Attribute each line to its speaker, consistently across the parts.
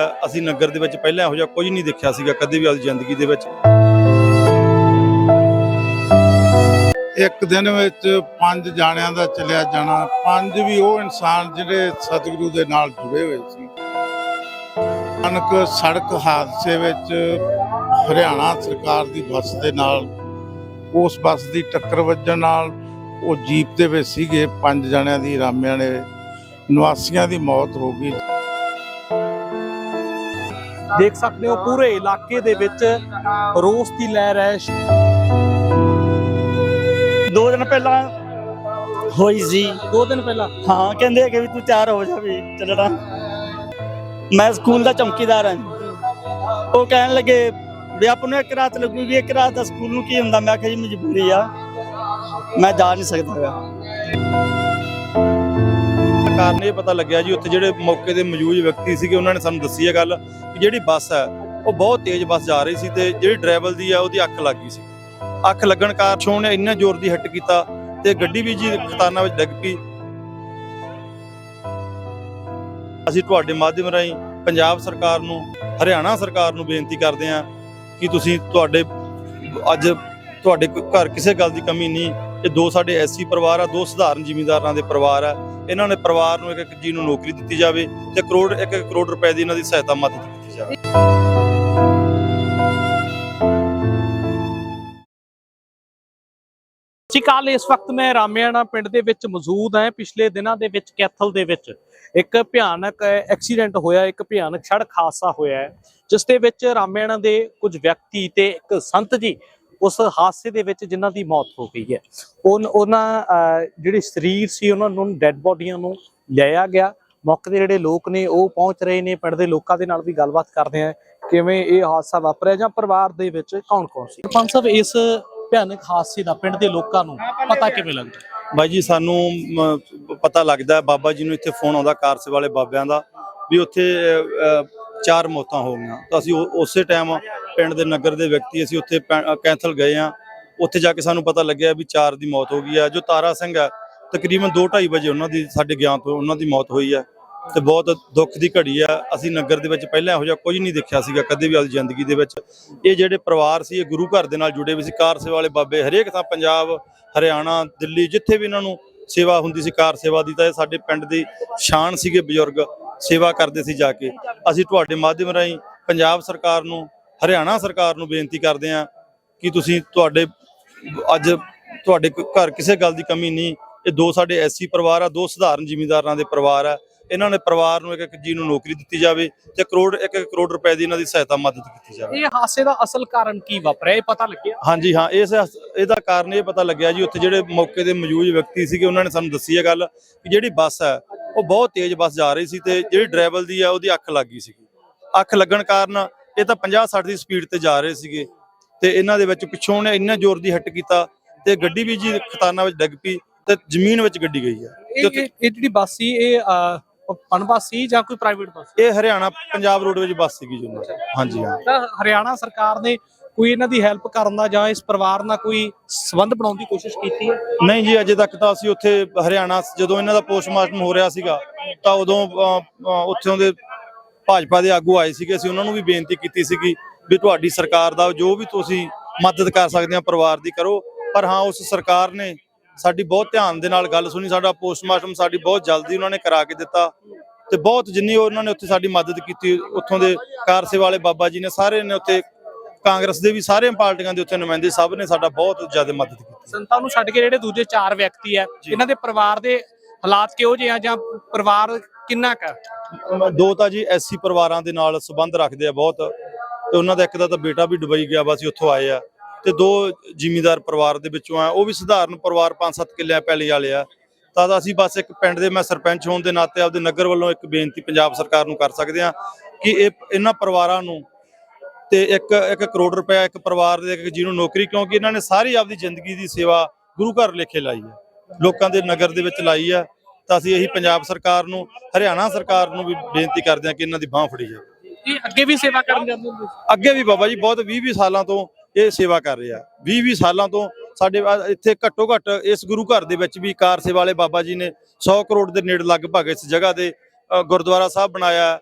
Speaker 1: ਅਸੀਂ ਨਗਰ ਦੇ ਵਿੱਚ ਪਹਿਲਾਂ ਇਹੋ ਜਿਹਾ ਕੁਝ ਨਹੀਂ ਦੇਖਿਆ ਸੀਗਾ ਕਦੇ ਵੀ ਆਪਣੀ ਜ਼ਿੰਦਗੀ ਦੇ ਵਿੱਚ।
Speaker 2: ਇੱਕ ਦਿਨ ਵਿੱਚ ਪੰਜ ਜਾਣਿਆਂ ਦਾ ਚਲਿਆ ਜਾਣਾ, ਪੰਜ ਵੀ ਉਹ ਇਨਸਾਨ ਜਿਹੜੇ ਸਤਿਗੁਰੂ ਦੇ ਨਾਲ ਜੁੜੇ ਹੋਏ ਸੀ। ਅਨਕ ਸੜਕ ਹਾਦਸੇ ਵਿੱਚ ਹਰਿਆਣਾ ਸਰਕਾਰ ਦੀ ਬੱਸ ਦੇ ਨਾਲ, ਉਸ ਬੱਸ ਦੀ ਟੱਕਰ ਵੱਜਣ ਨਾਲ ਉਹ ਜੀਪ ਦੇ ਵਿੱਚ ਸੀਗੇ, ਪੰਜ ਜਣਿਆਂ ਦੀ, ਰਾਮਿਆਂ ਨੇ, ਨਿਵਾਸੀਆਂ ਦੀ ਮੌਤ ਹੋ ਗਈ।
Speaker 3: ਦੇਖ ਸਕਦੇ ਹੋ ਪੂਰੇ ਇਲਾਕੇ ਦੇ ਵਿੱਚ ਰੋਸ ਦੀ ਲਹਿਰ ਹੈ।
Speaker 4: ਦੋ ਦਿਨ ਪਹਿਲਾਂ ਹੋਈ ਸੀ।
Speaker 3: ਦੋ ਦਿਨ ਪਹਿਲਾਂ?
Speaker 4: ਹਾਂ ਕਹਿੰਦੇ ਕਿ ਵੀ ਤੂੰ ਤਿਆਰ ਹੋ ਜਾ ਵੀ ਚੱਲਣਾ। ਮੈਂ ਸਕੂਲ ਦਾ ਚੌਕੀਦਾਰ ਹਾਂ ਉਹ ਕਹਿਣ ਲੱਗੇ ਵੀ ਆਪ ਨੂੰ ਇੱਕ ਰਾਤ ਲੱਗੂਗੀ ਇੱਕ ਰਾਤ ਦਾ ਸਕੂਲ ਨੂੰ ਕੀ ਹੁੰਦਾ? ਮੈਂ ਕਿਹਾ ਜੀ ਮਜਬੂਰੀ ਆ। ਮੈਂ ਜਾ ਨਹੀਂ ਸਕਦਾਗਾ
Speaker 1: ਕਾਰਨ ਇਹ ਪਤਾ ਲੱਗਿਆ ਜੀ, ਉੱਥੇ ਜਿਹੜੇ ਮੌਕੇ ਦੇ ਮੌਜੂਦ ਵਿਅਕਤੀ ਸੀਗੇ, ਉਹਨਾਂ ਨੇ ਸਾਨੂੰ ਦੱਸੀ ਹੈ ਗੱਲ ਕਿ ਜਿਹੜੀ ਬੱਸ ਹੈ, ਉਹ ਬਹੁਤ ਤੇਜ਼ ਬੱਸ ਜਾ ਰਹੀ ਸੀ ਤੇ ਜਿਹੜੀ ਡਰਾਈਵਰ ਦੀ ਆ ਉਹਦੀ ਅੱਖ ਲੱਗ ਗਈ ਸੀ। ਅੱਖ ਲੱਗਣ ਕਾਰਨ ਛੋਣ ਨੇ ਇੰਨਾ ਜ਼ੋਰ ਦੀ ਹਿੱਟ ਕੀਤਾ ਤੇ ਗੱਡੀ ਵੀ ਜੀ ਖਤਾਨਾ ਵਿੱਚ ਡਿੱਗ ਪਈ। ਅਸੀਂ ਤੁਹਾਡੇ ਮਾਧਿਅਮ ਰਾਹੀਂ ਪੰਜਾਬ ਸਰਕਾਰ ਨੂੰ, ਹਰਿਆਣਾ ਸਰਕਾਰ ਨੂੰ ਬੇਨਤੀ ਕਰਦੇ ਹਾਂ ਕਿ ਤੁਸੀਂ ਤੁਹਾਡੇ, ਅੱਜ ਤੁਹਾਡੇ ਘਰ ਕਿਸੇ ਗੱਲ ਦੀ ਕਮੀ ਨਹੀਂ ਇਹ ਦੋ ਸਾਡੇ ਐਸਸੀ ਪਰਿਵਾਰ ਆ, ਦੋ ਸਧਾਰਨ ਜ਼ਿਮੀਂਦਾਰਾਂ ਦੇ ਪਰਿਵਾਰ ਆ। ਇਹਨਾਂ ਨੇ ਪਰਿਵਾਰ ਨੂੰ ਇੱਕ ਇੱਕ ਜੀ ਨੂੰ ਨੌਕਰੀ ਦਿੱਤੀ ਜਾਵੇ ਤੇ ਕਰੋੜ ਇੱਕ ਇੱਕ ਕਰੋੜ ਰੁਪਏ ਦੀ ਇਹਨਾਂ ਦੀ ਸਹਾਇਤਾ ਮਦਦ ਕੀਤੀ ਜਾਵੇ।
Speaker 3: ਸਤਿ ਸ਼੍ਰੀ ਅਕਾਲ, ਇਸ ਵਕਤ ਮੈਂ ਰਾਮਿਆਣਾ ਪਿੰਡ ਦੇ ਵਿੱਚ ਮੌਜੂਦ ਹਾਂ। ਪਿਛਲੇ ਦਿਨਾਂ ਦੇ ਵਿੱਚ ਕੈਥਲ ਦੇ ਵਿੱਚ ਇੱਕ ਭਿਆਨਕ ਐਕਸੀਡੈਂਟ ਹੋਇਆ, ਇੱਕ ਭਿਆਨਕ ਸੜਕ ਹਾਦਸਾ ਹੋਇਆ ਹੈ, ਜਿਸ ਦੇ ਵਿੱਚ ਰਾਮਿਆਣਾ ਦੇ ਕੁਝ ਵਿਅਕਤੀ ਤੇ ਇੱਕ ਸੰਤ ਜੀ ਉਸ ਹਾਦਸੇ ਦੇ ਵਿੱਚ ਜਿਨ੍ਹਾਂ ਦੀ ਮੌਤ ਹੋ ਗਈ ਹੈ। ਉਹਨਾਂ ਜਿਹੜੇ ਸਰੀਰ ਸੀ ਉਹਨਾਂ ਨੂੰ ਡੈੱਡ ਬੋਡੀਆਂ ਨੂੰ ਲਿਆਇਆ ਗਿਆ। ਮੌਕੇ ਦੇ ਜਿਹੜੇ ਲੋਕ ਨੇ ਉਹ ਪਹੁੰਚ ਰਹੇ ਨੇ ਪਿੰਡ ਦੇ ਲੋਕਾਂ ਦੇ ਨਾਲ ਵੀ ਗੱਲਬਾਤ ਕਰਦੇ ਆ ਕਿਵੇਂ ਇਹ ਹਾਦਸਾ ਵਾਪਰਿਆ ਜਾਂ ਪਰਿਵਾਰ ਦੇ ਵਿੱਚ ਕੌਣ ਕੌਣ ਸੀ? ਸਰਪੰਚ ਸਾਹਿਬ ਇਸ ਭਿਆਨਕ ਹਾਦਸੇ ਦਾ ਪਿੰਡ ਦੇ ਲੋਕਾਂ ਨੂੰ ਪਤਾ ਕਿਵੇਂ ਲੱਗਦਾ?
Speaker 1: ਬਾਈ ਜੀ ਸਾਨੂੰ ਪਤਾ ਲੱਗਦਾ ਹੈ, ਬਾਬਾ ਜੀ ਨੂੰ ਇੱਥੇ ਫੋਨ ਆਉਂਦਾ ਕਾਰਸੇ ਵਾਲੇ ਬਾਬਿਆਂ ਦਾ ਵੀ ਉੱਥੇ ਚਾਰ ਮੌਤਾਂ ਹੋ ਗਈਆਂ। ਤਾਂ ਅਸੀਂ ਉਸੇ ਟਾਈਮ ਪਿੰਡ ਦੇ ਨਗਰ ਦੇ ਵਿਅਕਤੀ ਅਸੀਂ ਉੱਥੇ ਪੈ- ਕੈਂਥਲ ਗਏ ਆ ਉੱਥੇ ਜਾ ਕੇ ਸਾਨੂੰ ਪਤਾ ਲੱਗਿਆ ਵੀ ਚਾਰ ਦੀ ਮੌਤ ਹੋ ਗਈ ਆ। ਜੋ ਤਾਰਾ ਸਿੰਘ ਹੈ ਤਕਰੀਬਨ 2:30 ਵਜੇ ਉਹਨਾਂ ਦੀ ਸਾਡੇ ਗਿਆਨ ਤੋਂ ਉਹਨਾਂ ਦੀ ਮੌਤ ਹੋਈ ਹੈ ਤੇ ਬਹੁਤ ਦੁੱਖ ਦੀ ਘੜੀ ਆ। ਅਸੀਂ ਨਗਰ ਦੇ ਵਿੱਚ ਪਹਿਲਾਂ ਇਹੋ ਜਿਹਾ ਕੁਝ ਨਹੀਂ ਦੇਖਿਆ ਸੀਗਾ ਕਦੇ ਵੀ ਆਪਣੀ ਜ਼ਿੰਦਗੀ ਦੇ ਵਿੱਚ। ਇਹ ਜਿਹੜੇ ਪਰਿਵਾਰ ਸੀ, ਇਹ ਗੁਰੂ ਘਰ ਦੇ ਨਾਲ ਜੁੜੇ ਹੋਏ ਸੀ। ਕਾਰ ਸੇਵਾ ਵਾਲੇ ਬਾਬੇ ਹਰੇਕ ਥਾਂ ਪੰਜਾਬ, ਹਰਿਆਣਾ, ਦਿੱਲੀ, ਜਿੱਥੇ ਵੀ ਇਹਨਾਂ ਨੂੰ ਸੇਵਾ ਹੁੰਦੀ ਸੀ, ਕਾਰ ਸੇਵਾ ਦੀ ਤਾਂ ਇਹ ਸਾਡੇ ਪਿੰਡ ਦੀ ਸ਼ਾਨ ਸੀਗੇ ਬਜ਼ੁਰਗ। ਸੇਵਾ ਕਰਦੇ ਸੀ ਜਾ ਕੇ। ਅਸੀਂ ਤੁਹਾਡੇ ਮਾਧਿਅਮ ਰਾਹੀਂ ਪੰਜਾਬ ਸਰਕਾਰ ਨੂੰ ਹਰਿਆਣਾ ਸਰਕਾਰ ਨੂੰ ਬੇਨਤੀ ਕਰਦੇ ਹਾਂ ਕਿ ਤੁਸੀਂ ਤੁਹਾਡੇ ਅੱਜ ਤੁਹਾਡੇ ਘਰ ਕਿਸੇ ਗੱਲ ਦੀ ਕਮੀ ਨਹੀਂ। ਇਹ ਦੋ ਸਾਡੇ ਐਸਸੀ ਪਰਿਵਾਰ ਆ ਦੋ ਸਧਾਰਨ ਜ਼ਿਮੀਂਦਾਰਾਂ ਦੇ ਪਰਿਵਾਰ ਆ। ਇਹਨਾਂ ਨੇ ਪਰਿਵਾਰ ਨੂੰ ਇੱਕ ਇੱਕ ਜੀ ਨੂੰ ਨੌਕਰੀ ਦਿੱਤੀ ਜਾਵੇ ਤੇ ਕਰੋੜ ਇੱਕ ਇੱਕ ਕਰੋੜ ਰੁਪਏ ਦੀ ਇਹਨਾਂ ਦੀ ਸਹਾਇਤਾ ਮਦਦ ਕੀਤੀ ਜਾਵੇ।
Speaker 3: ਇਹ ਹਾਦਸੇ ਦਾ ਅਸਲ ਕਾਰਨ ਕੀ ਵਾਪਰਿਆ? ਇਹ ਪਤਾ ਲੱਗਿਆ?
Speaker 1: ਹਾਂਜੀ ਹਾਂ ਇਸ ਇਹਦਾ ਕਾਰਨ ਇਹ ਪਤਾ ਲੱਗਿਆ ਜੀ ਉੱਥੇ ਜਿਹੜੇ ਮੌਕੇ ਦੇ ਮੌਜੂਦ ਵਿਅਕਤੀ ਸੀਗੇ ਉਹਨਾਂ ਨੇ ਸਾਨੂੰ ਦੱਸੀ ਇਹ ਗੱਲ ਕਿ ਜਿਹੜੀ ਬੱਸ ਹੈ ਉਹ ਬਹੁਤ ਤੇਜ਼ ਬੱਸ ਜਾ ਰਹੀ ਸੀ ਤੇ ਜਿਹੜੀ ਡਰਾਈਵਰ ਦੀ ਆ ਉਹਦੀ ਅੱਖ ਲੱਗ ਗਈ ਸੀਗੀ। ਅੱਖ ਲੱਗਣ ਕਾਰਨ ਇਹ ਤਾਂ 50 60 ਦੀ ਸਪੀਡ ਤੇ ਜਾ ਰਹੇ ਸੀਗੇ ਤੇ ਇਹਨਾਂ ਦੇ ਵਿੱਚ ਪਿੱਛੋਂ ਨੇ ਇੰਨਾ ਜ਼ੋਰ ਦੀ ਹਿੱਟ ਕੀਤਾ ਤੇ ਗੱਡੀ ਵੀ ਜੀ ਖਤਾਨਾ ਵਿੱਚ ਡਿੱਗ ਪਈ ਤੇ ਜ਼ਮੀਨ ਵਿੱਚ ਗੱਡੀ ਗਈ ਆ।
Speaker 3: ਇਹ ਜਿਹੜੀ ਬੱਸ ਸੀ ਇਹ ਅਹ, ਪਨ ਬੱਸ ਸੀ ਜਾਂ ਕੋਈ ਪ੍ਰਾਈਵੇਟ ਬੱਸ?
Speaker 1: ਇਹ ਹਰਿਆਣਾ ਪੰਜਾਬ ਰੋਡ ਵਿੱਚ ਬੱਸ ਸੀਗੀ ਜੀ ਹਾਂਜੀ ਹਾਂ।
Speaker 3: ਤਾਂ ਹਰਿਆਣਾ ਸਰਕਾਰ ਨੇ ਕੋਈ ਇਹਨਾਂ ਦੀ ਹੈਲਪ ਕਰਨ ਦਾ ਜਾਂ ਇਸ ਪਰਿਵਾਰ ਨਾਲ ਕੋਈ ਸਬੰਧ ਬਣਾਉਣ ਦੀ ਕੋਸ਼ਿਸ਼ ਕੀਤੀ ਹੈ?
Speaker 1: ਨਹੀਂ ਜੀ ਅਜੇ ਤੱਕ ਤਾਂ ਅਸੀਂ ਉੱਥੇ ਹਰਿਆਣਾ ਜਦੋਂ ਇਹਨਾਂ ਦਾ ਪੋਸਟਮਾਰਟਮ ਹੋ ਰਿਹਾ ਸੀਗਾ ਤਾਂ ਉਦੋਂ ਉੱਥੋਂ ਦੇ ਭਾਜਪਾ ਦੇ ਆਗੂ ਆਏ ਸੀਗੇ ਅਸੀਂ ਉਹਨਾਂ ਨੂੰ ਵੀ ਬੇਨਤੀ ਕੀਤੀ ਸੀਗੀ ਵੀ ਤੁਹਾਡੀ ਸਰਕਾਰ ਦਾ ਜੋ ਵੀ ਤੁਸੀਂ ਮਦਦ ਕਰ ਸਕਦੇ ਆ ਪਰਿਵਾਰ ਦੀ ਕਰੋ। ਪਰ ਹਾਂ ਉਸ ਸਰਕਾਰ ਨੇ ਸਾਡੀ ਬਹੁਤ ਧਿਆਨ ਦੇ ਨਾਲ ਗੱਲ ਸੁਣੀ ਸਾਡਾ ਪੋਸਟਮਾਰਟਮ ਸਾਡੀ ਬਹੁਤ ਜਲਦੀ ਉਹਨਾਂ ਨੇ ਕਰਾ ਕੇ ਦਿੱਤਾ ਤੇ ਬਹੁਤ ਜਿੰਨੀ ਉਹਨਾਂ ਨੇ ਉੱਥੇ ਸਾਡੀ ਮਦਦ ਕੀਤੀ ਉੱਥੋਂ ਦੇ ਕਾਰਸੇ ਵਾਲੇ ਬਾਬਾ ਜੀ ਨੇ ਸਾਰੇ ਨੇ ਉੱਥੇ ਕਾਂਗਰਸ ਦੇ ਵੀ ਸਾਰੇ ਪਾਰਟੀਆਂ ਦੇ ਉੱਥੇ ਨੁਮਾਇੰਦੇ ਸਭ ਨੇ ਸਾਡਾ ਬਹੁਤ ਜ਼ਿਆਦਾ ਮਦਦ ਕੀਤੀ।
Speaker 3: ਸੰਤਾਂ ਨੂੰ ਛੱਡ ਕੇ ਜਿਹੜੇ ਦੂਜੇ ਚਾਰ ਵਿਅਕਤੀ ਹੈ ਇਹਨਾਂ ਦੇ ਪਰਿਵਾਰ ਦੇ ਹਾਲਾਤ ਕਿਹੋ ਜਿਹੇ ਆ ਜਾਂ ਪਰਿਵਾਰ ਕਿੰਨਾ ਕੁ
Speaker 1: ਦੋ ਤਾਂ ਜੀ ਐਸਸੀ ਪਰਿਵਾਰਾਂ ਦੇ ਨਾਲ ਸੰਬੰਧ ਰੱਖਦੇ ਆ ਬਹੁਤ ਤੇ ਉਹਨਾਂ ਦਾ ਇੱਕ ਦਾ ਤਾਂ ਬੇਟਾ ਵੀ ਦੁਬਈ ਗਿਆ ਵਾ ਸੀ ਉੱਥੋਂ ਆਏ ਆ। ਤੇ ਦੋ ਜ਼ਿਮੀਂਦਾਰ ਪਰਿਵਾਰ ਦੇ ਵਿੱਚੋਂ ਆ, ਉਹ ਵੀ ਸਧਾਰਨ ਪਰਿਵਾਰ 5-7 ਕਿੱਲਿਆਂ ਪੈਲੀ ਵਾਲੇ ਆ। ਤਾਂ ਅਸੀਂ ਬਸ ਇੱਕ ਪਿੰਡ ਦੇ ਮੈਂ ਸਰਪੰਚ ਹੋਣ ਦੇ ਨਾਤੇ ਆਪਦੇ ਨਗਰ ਵੱਲੋਂ ਇੱਕ ਬੇਨਤੀ ਪੰਜਾਬ ਸਰਕਾਰ ਨੂੰ ਕਰ ਸਕਦੇ ਆ ਕਿ ਇਹ ਇਹਨਾਂ ਪਰਿਵਾਰਾਂ ਨੂੰ ਤੇ ਇੱਕ ਇੱਕ ਕਰੋੜ ਰੁਪਏ ਇੱਕ ਪਰਿਵਾਰ ਦੇ ਇੱਕ ਜਿਹਨੂੰ ਨੌਕਰੀ, ਕਿਉਂਕਿ ਇਹਨਾਂ ਨੇ ਸਾਰੀ ਆਪਦੀ ਜ਼ਿੰਦਗੀ ਦੀ ਸੇਵਾ ਗੁਰੂ ਘਰ ਲੇਖੇ ਲਾਈ ਹੈ ਲੋਕਾਂ ਦੇ ਨਗਰ ਦੇ ਵਿੱਚ ਲਾਈ ਹੈ ਤਾਂ ਅਸੀਂ ਇਹੀ ਪੰਜਾਬ ਸਰਕਾਰ ਨੂੰ ਹਰਿਆਣਾ ਸਰਕਾਰ ਨੂੰ ਵੀ ਬੇਨਤੀ ਕਰਦੇ ਹਾਂ ਕਿ ਇਹਨਾਂ ਦੀ ਬਾਹ ਫੜੀ ਜਾਵੇ।
Speaker 3: ਇਹ ਅੱਗੇ ਵੀ ਸੇਵਾ ਕਰਨ ਜਾਂਦੇ ਹੁੰਦੇ ਸੀ?
Speaker 1: ਅੱਗੇ ਵੀ ਬਾਬਾ ਜੀ ਬਹੁਤ 20 20 ਸਾਲਾਂ ਤੋਂ ਇਹ ਸੇਵਾ ਕਰ ਰਹੇ ਆ। 20 20 ਸਾਲਾਂ ਤੋਂ ਸਾਡੇ ਇੱਥੇ ਘੱਟੋ ਘੱਟ ਇਸ ਗੁਰੂ ਘਰ ਦੇ ਵਿੱਚ ਵੀ ਕਾਰ ਸੇਵਾ ਵਾਲੇ ਬਾਬਾ ਜੀ ਨੇ 100 ਕਰੋੜ ਦੇ ਨੇੜੇ ਲਗਭਗ ਇਸ ਜਗ੍ਹਾ ਦੇ ਗੁਰਦੁਆਰਾ ਸਾਹਿਬ ਬਣਾਇਆ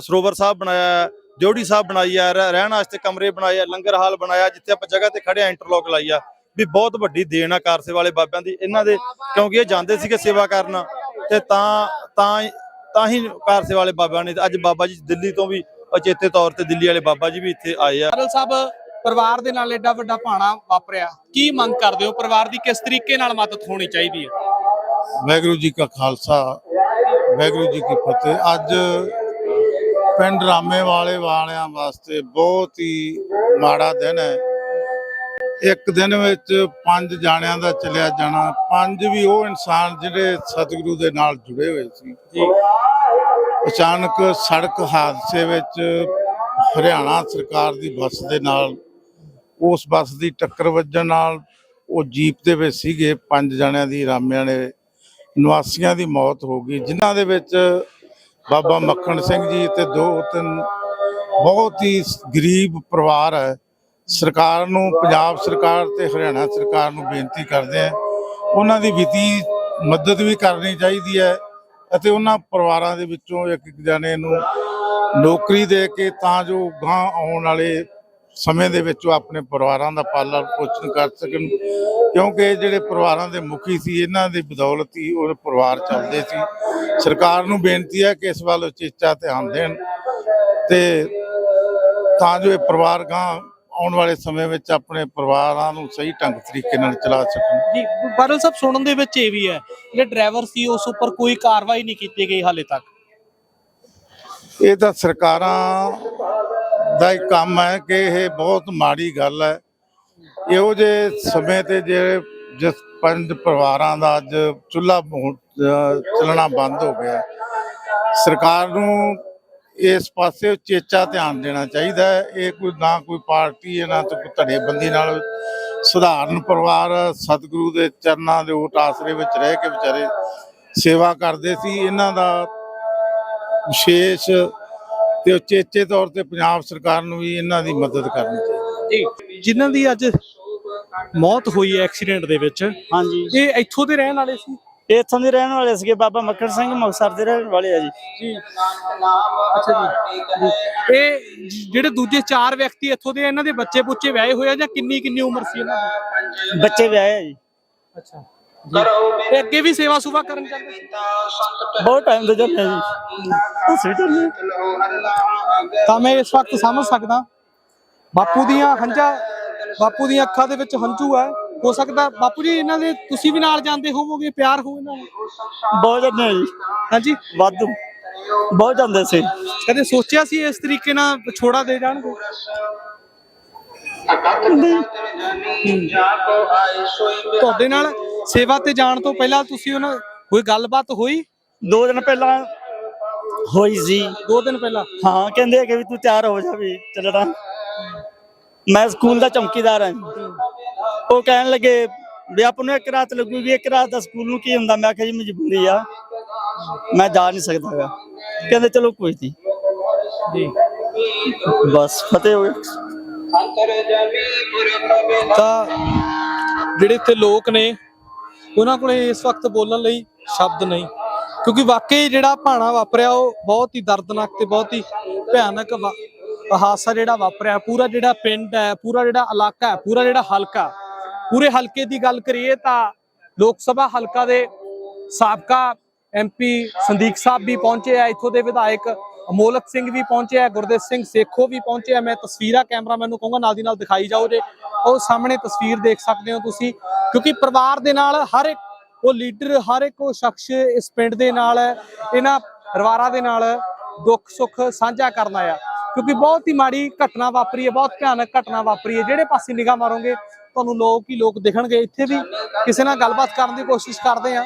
Speaker 1: ਸਰੋਵਰ ਸਾਹਿਬ ਬਣਾਇਆ ਜੋੜੀ ਸਾਹਿਬ ਬਣਾਈ ਰਹਿ- ਰਹਿਣ ਵਾਸਤੇ ਕਮਰੇ ਬਣਾਏ ਆ ਲੰਗਰ ਹਾਲ ਬਣਾਇਆ ਜਿੱਥੇ ਆਪਾਂ ਜਗ੍ਹਾ ਤੇ ਖੜੇ ਆ ਇੰਟਰਲੌਕ ਲਾਈ ਆ। ਵੀ ਬਹੁਤ ਵੱਡੀ ਦੇਣ ਆ ਕਾਰਸੇ ਵਾਲੇ ਬਾਬਿਆਂ ਦੀ। ਇਹਨਾਂ ਦੇ ਕਿਉਂਕਿ ਇਹ ਜਾਂਦੇ ਸੀਗੇ ਸੇਵਾ ਕਰਨ ਤੇ ਤਾਂ ਤਾਂ ਹੀ- ਤਾਂ ਹੀ ਕਾਰਸੇ ਵਾਲੇ ਬਾਬਿਆਂ ਨੇ ਅੱਜ ਬਾਬਾ ਜੀ ਦਿੱਲੀ ਤੋਂ ਵੀ ਅਚੇਤੇ ਤੌਰ ਤੇ ਦਿੱਲੀ ਵਾਲੇ ਬਾਬਾ ਜੀ ਵੀ ਇੱਥੇ ਆਏ ਆ।
Speaker 3: ਬਾਦਲ ਸਾਹਿਬ ਪਰਿਵਾਰ ਦੇ ਨਾਲ ਐਡਾ ਵੱਡਾ ਭਾਣਾ ਵਾਪਰਿਆ। ਕੀ ਮੰਗ ਕਰਦੇ ਹੋ? ਪਰਿਵਾਰ ਦੀ ਕਿਸ ਤਰੀਕੇ ਨਾਲ ਮਦਦ ਹੋਣੀ ਚਾਹੀਦੀ ਹੈ?
Speaker 2: ਵਾਹਿਗੁਰੂ ਜੀ ਕਾ ਖਾਲਸਾ ਵਾਹਿਗੁਰੂ ਜੀ ਕੀ ਫਤਿਹ। ਅੱਜ ਪਿੰਡ ਰਾਮੇ ਵਾਲੇ ਵਾਲਿਆਂ ਵਾਸਤੇ ਬਹੁਤ ਹੀ ਮਾੜਾ ਦਿਨ ਹੈ। ਇੱਕ ਦਿਨ ਵਿੱਚ ਪੰਜ ਜਾਣਿਆਂ ਦਾ ਚਲਿਆ ਜਾਣਾ। ਪੰਜ ਵੀ ਉਹ ਇਨਸਾਨ ਜਿਹੜੇ ਸਤਿਗੁਰੂ ਦੇ ਨਾਲ ਜੁੜੇ ਹੋਏ ਸੀ।
Speaker 3: ਜੀ।
Speaker 2: ਅਚਾਨਕ ਸੜਕ ਹਾਦਸੇ ਵਿੱਚ ਹਰਿਆਣਾ ਸਰਕਾਰ ਦੀ ਬੱਸ ਦੇ ਨਾਲ ਉਸ ਬੱਸ ਦੀ ਟੱਕਰ ਵੱਜਣ ਨਾਲ ਉਹ ਜੀਪ ਦੇ ਵਿੱਚ ਸੀਗੇ। ਪੰਜ ਜਣਿਆਂ ਦੀ ਰਾਮਿਆਂ ਨੇ ਨਿਵਾਸੀਆਂ ਦੀ ਮੌਤ ਹੋ ਗਈ। ਜਿਨ੍ਹਾਂ ਦੇ ਵਿੱਚ ਬਾਬਾ ਮੱਖਣ ਸਿੰਘ ਜੀ ਤੇ ਦੋ ਤਿੰਨ ਬਹੁਤ ਹੀ ਗਰੀਬ ਪਰਿਵਾਰ ਹੈ। ਸਰਕਾਰ ਨੂੰ ਪੰਜਾਬ ਸਰਕਾਰ ਤੇ ਹਰਿਆਣਾ ਸਰਕਾਰ ਨੂੰ ਬੇਨਤੀ ਕਰਦੇ ਆ। ਉਹਨਾਂ ਦੀ ਵਿੱਤੀ ਮਦਦ ਵੀ ਕਰਨੀ ਚਾਹੀਦੀ ਹੈ ਅਤੇ ਉਹਨਾਂ ਪਰਿਵਾਰਾਂ ਦੇ ਵਿੱਚੋਂ ਇੱਕ ਇੱਕ ਜਣੇ ਨੂੰ ਨੌਕਰੀ ਦੇ ਕੇ ਤਾਂ ਜੋ ਗਾਂ ਆਉਣ ਵਾਲੇ ਸਮੇਂ ਦੇ ਵਿੱਚ ਉਹ ਆਪਣੇ ਪਰਿਵਾਰਾਂ ਦਾ ਪਾਲਣ ਪੋਸ਼ਣ ਕਰ ਸਕਣ। ਕਿਉਂਕਿ ਜਿਹੜੇ ਪਰਿਵਾਰਾਂ ਦੇ ਮੁਖੀ ਸੀ ਇਹਨਾਂ ਦੀ ਬਦੌਲਤ ਹੀ ਉਹ ਪਰਿਵਾਰ ਚੱਲਦੇ ਸੀ। ਸਰਕਾਰ ਨੂੰ ਬੇਨਤੀ ਹੈ ਕਿ ਇਸ ਵੱਲ ਉਚੇਚਾ ਧਿਆਨ ਦੇਣ ਤੇ ਤਾਂ ਜੋ ਇਹ ਪਰਿਵਾਰ ਗਾਂ ਆਉਣ ਵਾਲੇ ਸਮੇਂ ਵਿੱਚ ਆਪਣੇ ਪਰਿਵਾਰਾਂ ਨੂੰ ਸਹੀ ਢੰਗ ਤਰੀਕੇ ਨਾਲ ਚਲਾ ਸਕਣ।
Speaker 3: ਜੀ ਬਾਦਲ ਸਾਹਿਬ ਸੁਣਨ ਦੇ ਵਿੱਚ ਇਹ ਵੀ ਹੈ ਜਿਹੜੇ ਡਰਾਈਵਰ ਸੀ ਉਸ ਉੱਪਰ ਕੋਈ ਕਾਰਵਾਈ ਨਹੀਂ ਕੀਤੀ ਗਈ ਹਾਲੇ ਤੱਕ।
Speaker 2: ਇਹ ਤਾਂ ਸਰਕਾਰਾਂ ਦਾ ਹੀ ਕੰਮ ਹੈ ਕਿ ਇਹ ਬਹੁਤ ਮਾੜੀ ਗੱਲ ਹੈ। ਇਹੋ ਜਿਹੇ ਸਮੇਂ ਤੇ ਜਿਹੜੇ ਜਿਸ ਪੰਜ ਪਰਿਵਾਰਾਂ ਦਾ ਅੱਜ ਚੁੱਲ੍ਹਾ ਚੱਲਣਾ ਬੰਦ ਹੋ ਗਿਆ ਸਰਕਾਰ ਨੂੰ ਇਸ ਪਾਸੇ ਉਚੇਚਾ ਧਿਆਨ ਦੇਣਾ ਚਾਹੀਦਾ ਹੈ। ਇਹ ਕੋਈ ਨਾ ਕੋਈ ਪਾਰਟੀ ਹੈ ਨਾ ਤਾਂ ਕੋਈ ਧੜੇਬੰਦੀ ਨਾਲ ਸਧਾਰਨ ਪਰਿਵਾਰ ਸਤਿਗੁਰੂ ਦੇ ਚਰਨਾਂ ਦੇ ਓਟ ਆਸਰੇ ਵਿੱਚ ਰਹਿ ਕੇ ਵਿਚਾਰੇ ਸੇਵਾ ਕਰਦੇ ਸੀ। ਇਹਨਾਂ ਦਾ ਵਿਸ਼ੇਸ਼ ਤੇ ਉਚੇਚੇ ਤੌਰ ਤੇ ਪੰਜਾਬ ਸਰਕਾਰ ਨੂੰ ਵੀ ਇਹਨਾਂ ਦੀ ਮਦਦ ਕਰਨੀ ਚਾਹੀਦੀ
Speaker 3: ਜੀ। ਜਿਨ੍ਹਾਂ ਦੀ ਅੱਜ ਮੌਤ ਹੋਈ ਹੈ ਐਕਸੀਡੈਂਟ ਦੇ ਵਿੱਚ
Speaker 4: ਹਾਂਜੀ।
Speaker 3: ਇਹ ਇੱਥੋਂ ਦੇ ਰਹਿਣ ਵਾਲੇ ਸੀ?
Speaker 4: ਇਹ ਇੱਥੋਂ ਦੇ ਰਹਿਣ ਵਾਲੇ ਸੀਗੇ ਬਾਬਾ ਮੱਕੜ ਸਿੰਘ ਮੁਕਤਸਰ ਦੇ ਰਹਿਣ ਵਾਲੇ ਆ ਜੀ।
Speaker 3: ਜੀ। ਅੱਛਾ ਜੀ। ਇਹ ਜਿਹੜੇ ਦੂਜੇ ਚਾਰ ਵਿਅਕਤੀ ਇੱਥੋਂ ਦੇ ਆ, ਇਹਨਾਂ ਦੇ ਬੱਚੇ ਪੁੱਚੇ ਵਿਆਹੇ ਹੋਏ ਆ ਜਾਂ ਕਿੰਨੀ ਕਿੰਨੀ ਉਮਰ ਸੀ ਇਹਨਾਂ ਦੀ?
Speaker 4: ਬੱਚੇ ਵਿਆਹੇ ਆ ਜੀ।
Speaker 3: ਅੱਛਾ। ਇਹ ਅੱਗੇ ਵੀ ਸੇਵਾ ਸੁਭਾ ਕਰਨ ਜਾਂਦੇ ਸੀ?
Speaker 4: ਬਹੁਤ ਟਾਈਮ ਦੇ ਜਾਂਦੇ ਆ ਜੀ। ਹਸਪੀਟਲ
Speaker 3: ਤਾਂ ਮੈਂ ਇਸ ਵਕਤ ਸਮਝ ਸਕਦਾ ਬਾਪੂ ਦੀਆਂ ਹੰਝਾਂ ਬਾਪੂ ਦੀਆਂ ਅੱਖਾਂ ਦੇ ਵਿੱਚ ਹੰਝੂ ਹੈ। ਹੋ ਸਕਦਾ ਬਾਪੂ ਜੀ ਇਹਨਾਂ ਦੇ ਤੁਸੀਂ ਵੀ ਨਾਲ ਜਾਂਦੇ ਹੋਵੋਗੇ ਪਿਆਰ ਹੋ ਇਹਨਾਂ ਨੂੰ
Speaker 4: ਬਹੁਤ ਜਾਂਦੇ ਆ ਜੀ।
Speaker 3: ਹਾਂਜੀ।
Speaker 4: ਵਾਧੂ। ਬਹੁਤ ਜਾਂਦੇ ਸੀ।
Speaker 3: ਕਦੇ ਸੋਚਿਆ ਸੀ ਇਸ ਤਰੀਕੇ ਨਾਲ ਛੋੜਾ ਦੇ ਜਾਣਗੇ? ਤੁਹਾਡੇ ਨਾਲ ਸੇਵਾ ਤੇ ਜਾਣ ਤੋਂ ਪਹਿਲਾਂ ਤੁਸੀਂ ਉਹਨਾਂ ਕੋਈ ਗੱਲਬਾਤ ਹੋਈ?
Speaker 4: ਦੋ ਦਿਨ ਪਹਿਲਾਂ ਹੋਈ ਸੀ।
Speaker 3: ਦੋ ਦਿਨ ਪਹਿਲਾਂ?
Speaker 4: ਹਾਂ ਕਹਿੰਦੇ ਕਿ ਵੀ ਤੂੰ ਤਿਆਰ ਹੋ ਜਾ ਵੀ ਚੱਲਣਾ ਮੈਂ ਸਕੂਲ ਦਾ ਚੌਕੀਦਾਰ ਹਾਂ ਉਹ ਕਹਿਣ ਲੱਗੇ ਵੀ ਆਪ ਨੂੰ ਇੱਕ ਰਾਤ ਲੱਗੂਗੀ ਇੱਕ ਰਾਤ ਦਾ ਸਕੂਲ ਨੂੰ ਕੀ ਹੁੰਦਾ? ਮੈਂ ਕਿਹਾ ਜੀ ਮਜਬੂਰੀ ਆ। ਮੈਂ ਜਾ ਨਹੀਂ ਸਕਦਾਗਾ ਕਹਿੰਦੇ ਚਲੋ ਕੋਈ ਨਹੀਂ
Speaker 3: ਜੀ।
Speaker 4: ਬਸ ਫਤਿਹ ਹੋ ਗਿਆ
Speaker 3: ਤਾਂ ਜਿਹੜੇ ਇੱਥੇ ਲੋਕ ਨੇ ਉਹਨਾਂ ਕੋਲੇ ਇਸ ਵਕਤ ਬੋਲਣ ਲਈ ਸ਼ਬਦ ਨਹੀਂ। ਕਿਉਂਕਿ ਵਾਕਈ ਜਿਹੜਾ ਭਾਣਾ ਵਾਪਰਿਆ ਉਹ ਬਹੁਤ ਹੀ ਦਰਦਨਾਕ ਤੇ ਬਹੁਤ ਹੀ ਭਿਆਨਕ ਵਾ- ਹਾਦਸਾ ਜਿਹੜਾ ਵਾਪਰਿਆ, ਪੂਰਾ ਜਿਹੜਾ ਪਿੰਡ ਹੈ, ਪੂਰਾ ਜਿਹੜਾ ਇਲਾਕਾ ਹੈ, ਪੂਰਾ ਜਿਹੜਾ ਹਲਕਾ, ਪੂਰੇ ਹਲਕੇ ਦੀ ਗੱਲ ਕਰੀਏ ਤਾਂ ਲੋਕ ਸਭਾ ਹਲਕਾ ਦੇ ਸਾਬਕਾ ਐਮਪੀ ਸੰਦੀਪ ਸਾਹਿਬ ਵੀ ਪਹੁੰਚੇ ਆ, ਇੱਥੋਂ ਦੇ ਵਿਧਾਇਕ ਅਮੋਲਕ ਸਿੰਘ ਵੀ ਪਹੁੰਚੇ ਆ, ਗੁਰਦੇਵ ਸਿੰਘ ਸੇਖੋ ਵੀ ਪਹੁੰਚੇ ਆ, ਮੈਂ ਤਸਵੀਰਾਂ ਕੈਮਰਾਮੈਨ ਨੂੰ ਕਹੂੰਗਾ, ਨਾਲ ਦੀ ਨਾਲ ਦਿਖਾਈ ਜਾਓ ਜੇ, ਉਹ ਸਾਹਮਣੇ ਤਸਵੀਰ ਦੇਖ ਸਕਦੇ ਹੋ ਤੁਸੀਂ, ਕਿਉਂਕਿ ਪਰਿਵਾਰ ਦੇ ਨਾਲ ਹਰ ਇੱਕ, ਉਹ ਲੀਡਰ, ਹਰ ਇੱਕ ਉਹ ਸ਼ਖਸ ਇਸ ਪਿੰਡ ਦੇ ਨਾਲ ਇਹਨਾਂ ਪਰਿਵਾਰਾਂ ਦੇ ਨਾਲ ਦੁੱਖ ਸੁੱਖ ਸਾਂਝਾ ਕਰਨਾ ਆ ਕਿਉਂਕਿ ਬਹੁਤ ਹੀ ਮਾੜੀ ਘਟਨਾ ਵਾਪਰੀ ਹੈ, ਬਹੁਤ ਭਿਆਨਕ ਘਟਨਾ ਵਾਪਰੀ ਹੈ। ਜਿਹੜੇ ਪਾਸੇ ਨਿਗਾਹ ਮਾਰੋਗੇ, ਤੁਹਾਨੂੰ ਲੋਕ ਹੀ ਲੋਕ ਦਿਖਣਗੇ। ਇੱਥੇ ਵੀ ਕਿਸੇ ਨਾਲ ਗੱਲਬਾਤ ਕਰਨ ਦੀ ਕੋਸ਼ਿਸ਼ ਕਰਦੇ ਆ।